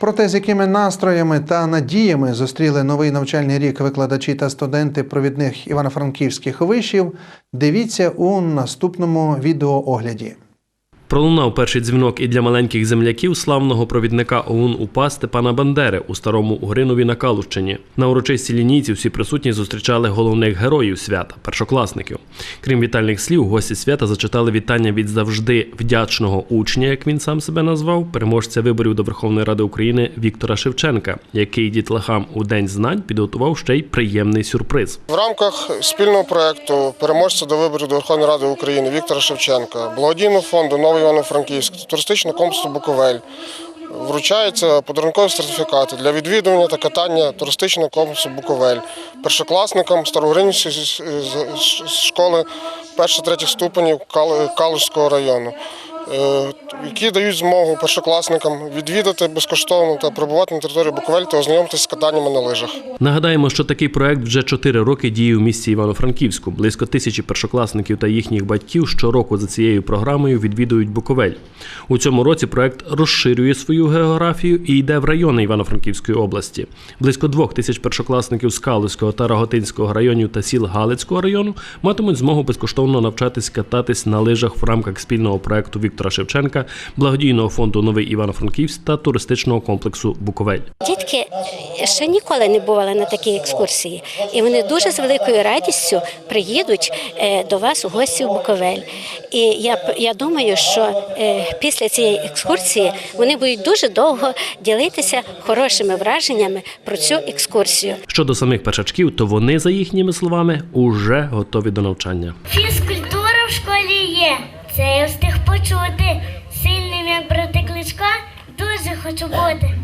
Проте з якими настроями та надіями зустріли новий навчальний рік викладачі та студенти провідних івано-франківських вишів, дивіться у наступному відеоогляді. Пролунав перший дзвінок і для маленьких земляків славного провідника ОУН УПА Степана Бандери у старому Угринові на Калущині. На урочистій лінійці всі присутні зустрічали головних героїв свята першокласників. Крім вітальних слів, гості свята зачитали вітання від завжди вдячного учня, як він сам себе назвав, переможця виборів до Верховної Ради України Віктора Шевченка, який дітлахам у День знань підготував ще й приємний сюрприз. В рамках спільного проекту переможця до виборів до Верховної Ради України Віктора Шевченка, благодійного фонду Новий Івано-Франківськ, туристичного комплексу Буковель. Вручаються подарункові сертифікати для відвідування та катання туристичного комплексу Буковель. Першокласникам Старогринівської школи перших-третіх ступенів Калужського району. Е, Які дають змогу першокласникам відвідати безкоштовно та перебувати на території Буковель та ознайомитися з катаннями на лижах. Нагадаємо, що такий проект вже чотири роки діє у місті Івано-Франківську. Близько тисячі першокласників та їхніх батьків щороку за цією програмою відвідують Буковель. У цьому році проект розширює свою географію і йде в райони Івано-Франківської області. Близько двох тисяч першокласників з Калузького та Роготинського районів та сіл Галицького району матимуть змогу безкоштовно навчатись кататись на лижах в рамках спільного проекту Віктора Шевченка, благодійного фонду Новий Івано-Франківськ та туристичного комплексу Буковель. Дітки ще ніколи не бували на такій екскурсії, і вони дуже з великою радістю приїдуть е, до вас у гості в Буковель. І я, п- я думаю, що е, після цієї екскурсії вони будуть дуже довго ділитися хорошими враженнями про цю екскурсію. Щодо самих першачків, то вони, за їхніми словами, уже готові до навчання. Фізкультура в школі є. Це встиг почути. Сильним, як брати кличка, дуже хочу бути.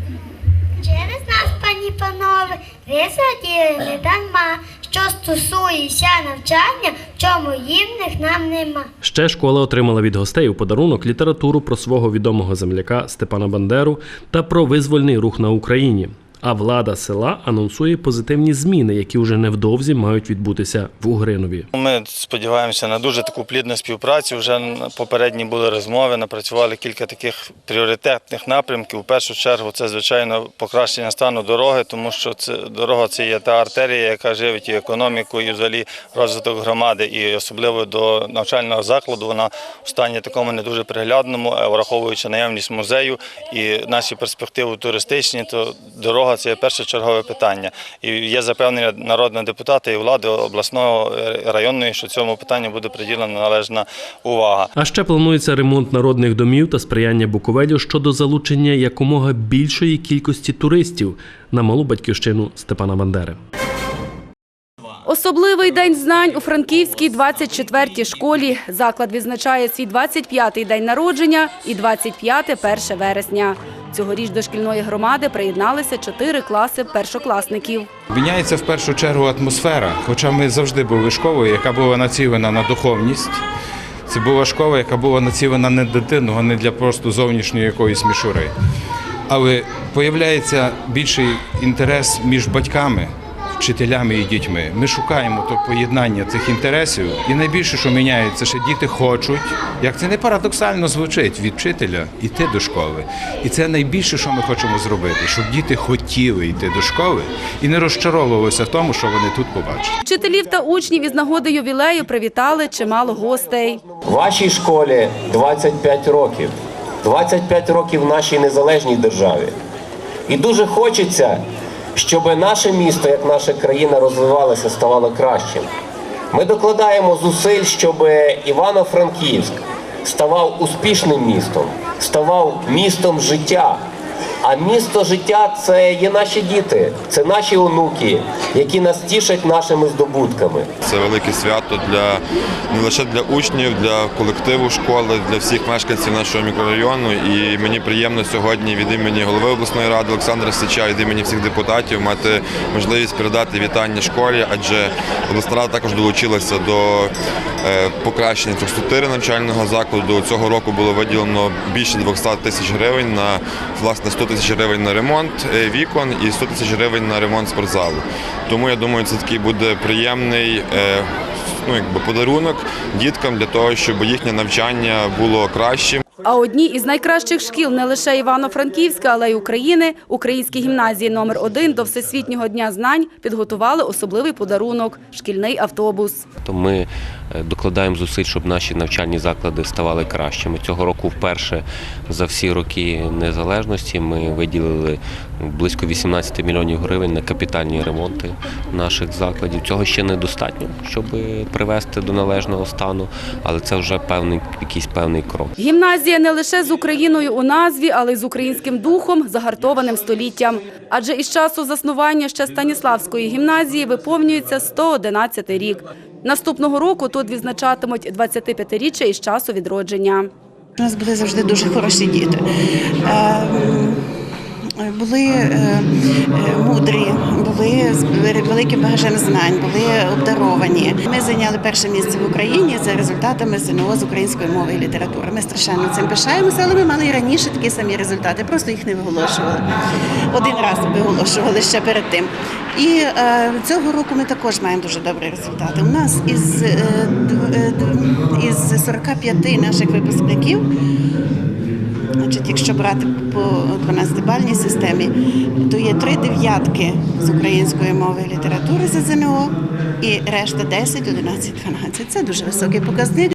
Через нас, пані панове, ви задіяли не дарма. Що стосується навчання, чому їмних нам нема. Ще школа отримала від гостей у подарунок літературу про свого відомого земляка Степана Бандеру та про визвольний рух на Україні. А влада села анонсує позитивні зміни, які вже невдовзі мають відбутися в Угринові. Ми сподіваємося на дуже таку плідну співпрацю. Вже попередні були розмови, напрацювали кілька таких пріоритетних напрямків. У першу чергу це звичайно покращення стану дороги, тому що це дорога це є та артерія, яка живить і економіку, і взагалі розвиток громади, і особливо до навчального закладу. Вона в стані такому не дуже приглядному, а враховуючи наявність музею і наші перспективи туристичні, то дорога це є першочергове питання. І є запевнення народного депутата і влади обласного е, районної, що цьому питанню буде приділена належна увага. А ще планується ремонт народних домів та сприяння Буковелю щодо залучення якомога більшої кількості туристів на малу батьківщину Степана Бандери. Особливий день знань у Франківській 24-й школі. Заклад відзначає свій 25-й день народження і 25-те 1 вересня. Цьогоріч до шкільної громади приєдналися чотири класи першокласників. Міняється в першу чергу атмосфера, хоча ми завжди були школою, яка була націлена на духовність. Це була школа, яка була націлена не дитину, а не для просто зовнішньої якоїсь мішури. Але появляється більший інтерес між батьками, вчителями і дітьми. Ми шукаємо то поєднання цих інтересів, і найбільше, що міняється, що діти хочуть, як це не парадоксально звучить, від вчителя йти до школи. І це найбільше, що ми хочемо зробити, щоб діти хотіли йти до школи і не розчаровувалися в тому, що вони тут побачать. Вчителів та учнів із нагоди ювілею привітали чимало гостей. Вашій школі 25 років. 25 років в нашій незалежній державі. І дуже хочеться, щоб наше місто, як наша країна, розвивалося, ставало кращим. Ми докладаємо зусиль, щоб Івано-Франківськ ставав успішним містом, ставав містом життя. А місто життя це є наші діти, це наші онуки, які нас тішать нашими здобутками. Це велике свято для не лише для учнів, для колективу школи, для всіх мешканців нашого мікрорайону. І мені приємно сьогодні від імені голови обласної ради Олександра Сича, від імені всіх депутатів мати можливість передати вітання школі, адже обласна рада також долучилася до е, покращення інфраструктури навчального закладу. Цього року було виділено більше 200 тисяч гривень на власне 100 тисяч гривень на ремонт е, вікон і 100 тисяч гривень на ремонт спортзалу. Тому я думаю, це такий буде приємний. е, Ну, якби подарунок діткам для того, щоб їхнє навчання було кращим. А одні із найкращих шкіл не лише Івано-Франківська, але й України, українські гімназії номер 1 до Всесвітнього дня знань підготували особливий подарунок – шкільний автобус. То ми е, докладаємо зусиль, щоб наші навчальні заклади ставали кращими. Цього року вперше за всі роки незалежності ми виділили близько 18 мільйонів гривень на капітальні ремонти наших закладів. Цього ще недостатньо, щоб привести до належного стану, але це вже певний якийсь певний крок. Гімназія не лише з Україною у назві, але й з українським духом, загартованим століттям. Адже із часу заснування ще Станіславської гімназії виповнюється 111 рік. Наступного року тут відзначатимуть 25-річчя із часу відродження. У нас були завжди дуже хороші діти. Були е, е, мудрі, були з великим багажем знань, були обдаровані. Ми зайняли перше місце в Україні за результатами ЗНО з української мови і літератури. Ми страшенно цим пишаємося, але ми мали і раніше такі самі результати, просто їх не виголошували. Один раз виголошували ще перед тим. І е, цього року ми також маємо дуже добрі результати. У нас із, із 45 наших випускників якщо брати по 12-бальній системі, то є три дев'ятки з української мови і літератури за ЗНО і решта 10, 11, 12. Це дуже високий показник.